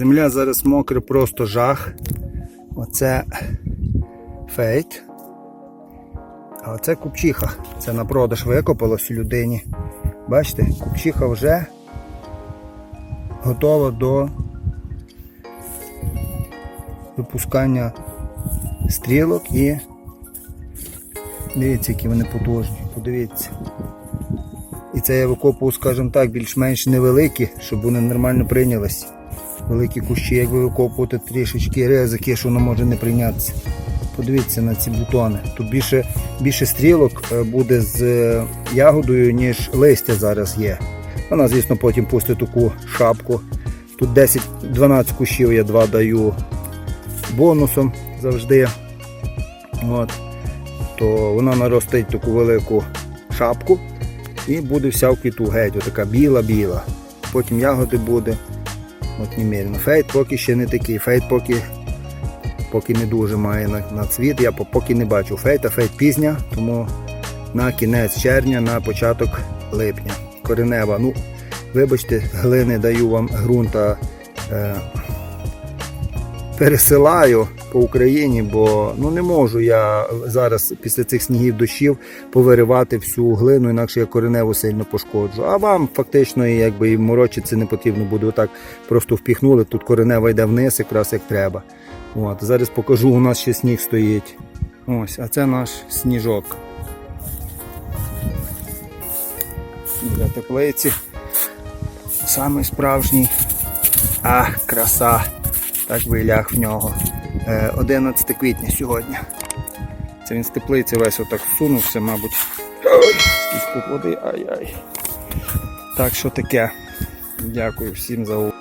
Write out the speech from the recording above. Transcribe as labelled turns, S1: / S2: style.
S1: Земля зараз мокра, просто жах. Оце фейт. А оце купчиха. Це на продаж викопалось людині. Бачите, купчиха вже готова до випускання стрілок і дивіться, які вони потужні. Подивіться. І це я викопував, скажімо так, більш-менш невеликі, щоб вони нормально прийнялись. Великі кущі, якби викопувати трішечки ризики, що воно може не прийнятися. Подивіться на ці бутони. Тут більше, більше стрілок е, буде з е, ягодою, ніж листя зараз є. Вона, звісно, потім пустить таку шапку. Тут 10-12 кущів я два даю бонусом завжди. От. То вона наростить таку велику шапку і буде вся в квіту геть, отака біла-біла. Потім ягоди буде. От немірно. Фейт поки ще не такий. Фейт поки, поки не дуже має на, на цвіт. Я поки не бачу фейта. Фейт пізня, тому на кінець червня, на початок липня. Коренева. Ну, вибачте, глини даю вам ґрунта. Е, пересилаю по Україні, бо ну не можу я зараз після цих снігів дощів повиривати всю глину, інакше я кореневу сильно пошкоджу. А вам фактично якби і морочиться не потрібно буде. Отак просто впіхнули. Тут коренева йде вниз, якраз як треба. От, зараз покажу, у нас ще сніг стоїть. Ось, а це наш сніжок. Для теплиці. Самий справжній. Ах, краса. Так виляг в нього. Е, 11 квітня сьогодні. Це він з теплиці весь отак всунувся, мабуть. Скільки води, ай-ай. Так що таке. Дякую всім за увагу.